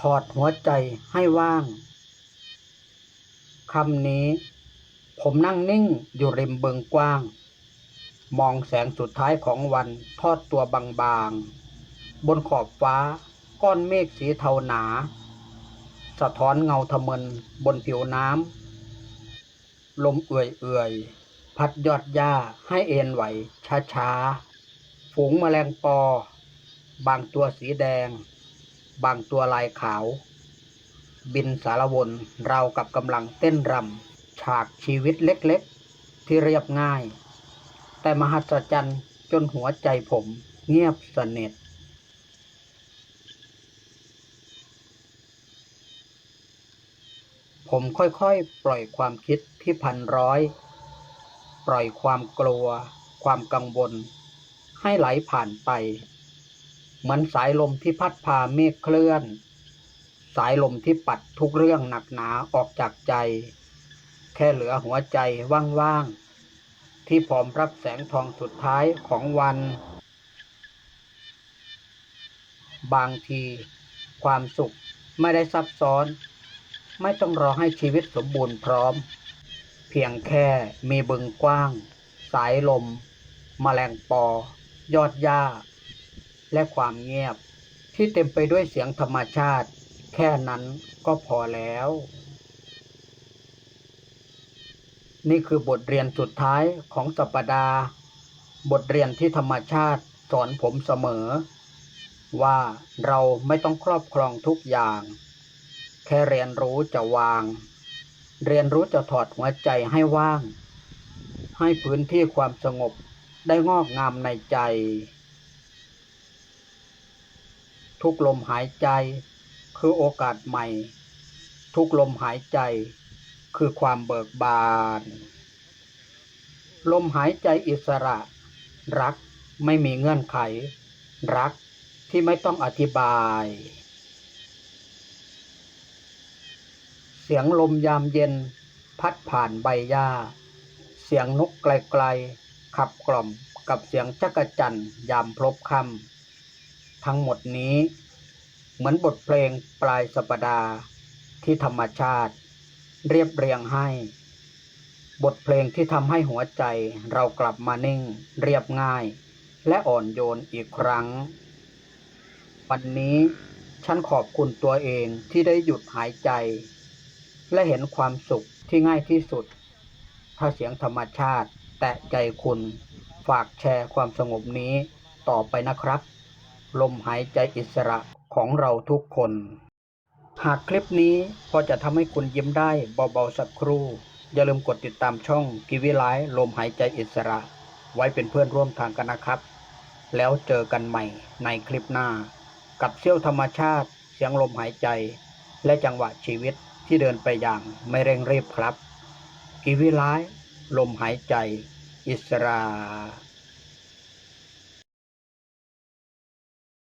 ถอดหัวใจให้ว่างคำนี้ ผมนั่งนิ่งอยู่ริมเบึงกว้าง มองแสงสุดท้ายของวันทอดตัวบางๆ บนขอบฟ้าก้อนเมฆสีเทาหนา สะท้อนเงาทะมึนบนผิวน้ำลมเอื่อยๆ พัดยอดหญ้าให้เอ็นไหวช้าๆ ฝูงแมลงปอ บางตัวสีแดง บางตัวลายขาว บินสารวนเรากับกำลังเต้นรำฉากชีวิตเล็กๆ ที่เรียบง่าย แต่มหัศจรรย์จนหัวใจผมเงียบสนิทผมค่อยๆ ปล่อยความคิดที่พันร้อย ปล่อยความกลัว ความกังวล ให้ไหลผ่านไป เหมือนสายลมที่พัดพาเมฆเคลื่อน สายลมที่ปัดทุกเรื่องหนักหนาออกจากใจ แค่เหลือหัวใจว่างๆ ที่พร้อมรับแสงทองสุดท้ายของวัน บางที ความสุขไม่ได้ซับซ้อน ไม่ต้องรอให้ชีวิตสมบูรณ์พร้อม เพียงแค่มีบึงกว้าง สายลมแมลงปอ ยอดหญ้า และความเงียบ ที่เต็มไปด้วยเสียงธรรมชาติ แค่นั้นก็พอแล้ว นี่คือบทเรียนสุดท้ายของสัปดาห์ บทเรียนที่ธรรมชาติสอนผมเสมอ ว่าเราไม่ต้องครอบครองทุกอย่าง แค่เรียนรู้จะวาง เรียนรู้จะถอดหัวใจให้ว่าง ให้พื้นที่ความสงบได้งอกงามในใจ ทุกลมหายใจ คือโอกาสใหม่ ทุกลมหายใจ คือความเบิกบาน ลมหายใจอิสระ รักไม่มีเงื่อนไข รักที่ไม่ต้องอธิบาย เสียงลมยามเย็น พัดผ่านใบหญ้า เสียงนกไกลๆขับกล่อมกับเสียงจักจั่นยามพลบค่ำ ทั้งหมดนี้ เหมือนบทเพลงปลายสัปดาห์ที่ธรรมชาติ เรียบเรียงให้ บทเพลงที่ทำให้หัวใจเรากลับมานิ่ง เรียบง่าย และอ่อนโยนอีกครั้ง วันนี้ฉันขอบคุณตัวเองที่ได้หยุดหายใจ และเห็นความสุขที่ง่ายที่สุด ถ้าเสียงธรรมชาติแตะใจคุณ ฝากแชร์ความสงบนี้ต่อไปนะครับ ลมหายใจอิสระของเราทุกคน หากคลิปนี้พอจะทำให้คุณยิ้มได้เบาๆสักครู่ อย่าลืมกดติดตามช่องกิวิไลลมหายใจอิสระ ไว้เป็นเพื่อนร่วมทางกันนะครับ แล้วเจอกันใหม่ในคลิปหน้า กับเสี้ยวธรรมชาติ เสียงลมหายใจ และจังหวะชีวิตที่เดินไปอย่างไม่เร่งรีบครับ กิวิไลลมหายใจ อิสระ